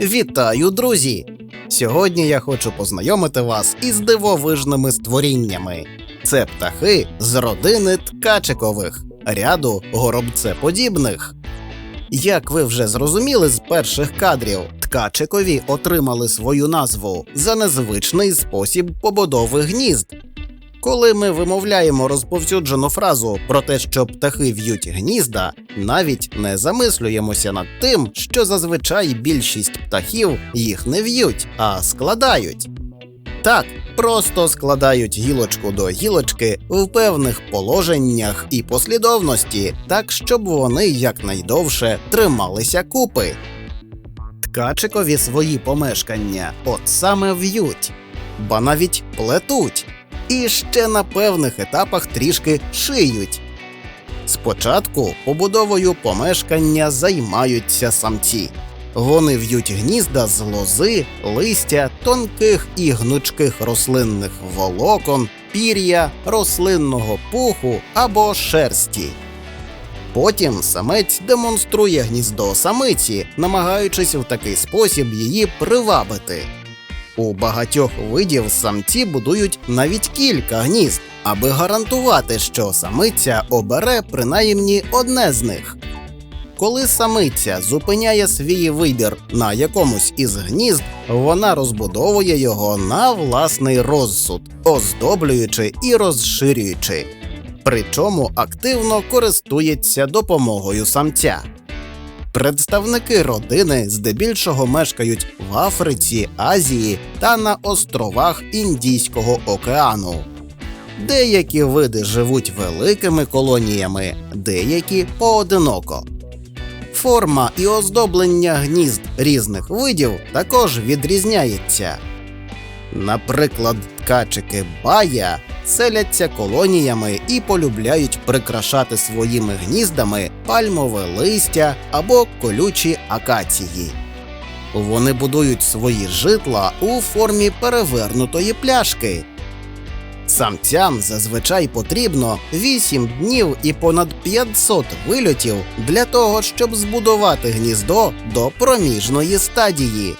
Вітаю, друзі! Сьогодні я хочу познайомити вас із дивовижними створіннями. Це птахи з родини ткачикових, ряду горобцеподібних. Як ви вже зрозуміли з перших кадрів, ткачикові отримали свою назву за незвичний спосіб побудови гнізд. Коли ми вимовляємо розповсюджену фразу про те, що птахи в'ють гнізда, навіть не замислюємося над тим, що зазвичай більшість птахів їх не в'ють, а складають. Так, просто складають гілочку до гілочки в певних положеннях і послідовності, так щоб вони якнайдовше трималися купи. Ткачикові свої помешкання от саме в'ють, ба навіть плетуть і ще на певних етапах трішки шиють. Спочатку побудовою помешкання займаються самці. Вони в'ють гнізда з лози, листя, тонких і гнучких рослинних волокон, пір'я, рослинного пуху або шерсті. Потім самець демонструє гніздо самиці, намагаючись в такий спосіб її привабити. У багатьох видів самці будують навіть кілька гнізд, аби гарантувати, що самиця обере принаймні одне з них. Коли самиця зупиняє свій вибір на якомусь із гнізд, вона розбудовує його на власний розсуд, оздоблюючи і розширюючи. Причому активно користується допомогою самця. Представники родини здебільшого мешкають в Африці, Азії та на островах Індійського океану. Деякі види живуть великими колоніями, деякі поодиноко. Форма і оздоблення гнізд різних видів також відрізняється. Наприклад, ткачики бая селяться колоніями і полюбляють прикрашати своїми гніздами пальмове листя або колючі акації. Вони будують свої житла у формі перевернутої пляшки. Самцям зазвичай потрібно 8 днів і понад 500 вильотів для того, щоб збудувати гніздо до проміжної стадії.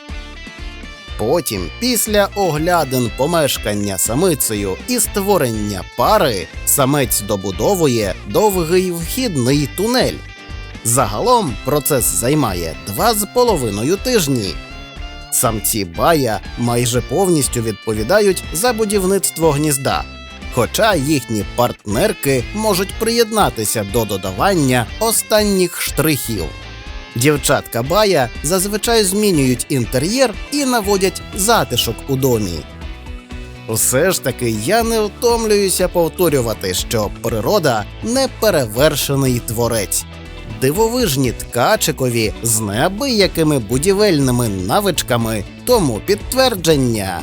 Потім, після оглядин помешкання самицею і створення пари, самець добудовує довгий вхідний тунель. Загалом процес займає два з половиною тижні. Самці бая майже повністю відповідають за будівництво гнізда, хоча їхні партнерки можуть приєднатися до додавання останніх штрихів. Дівчатка бая зазвичай змінюють інтер'єр і наводять затишок у домі. Все ж таки я не втомлююся повторювати, що природа неперевершений творець. Дивовижні ткачикові з неабиякими будівельними навичками тому підтвердження.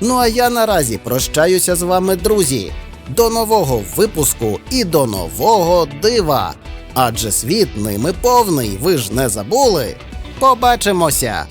Ну а я наразі прощаюся з вами, друзі. До нового випуску і до нового дива. Адже світ ними повний, ви ж не забули. Побачимося!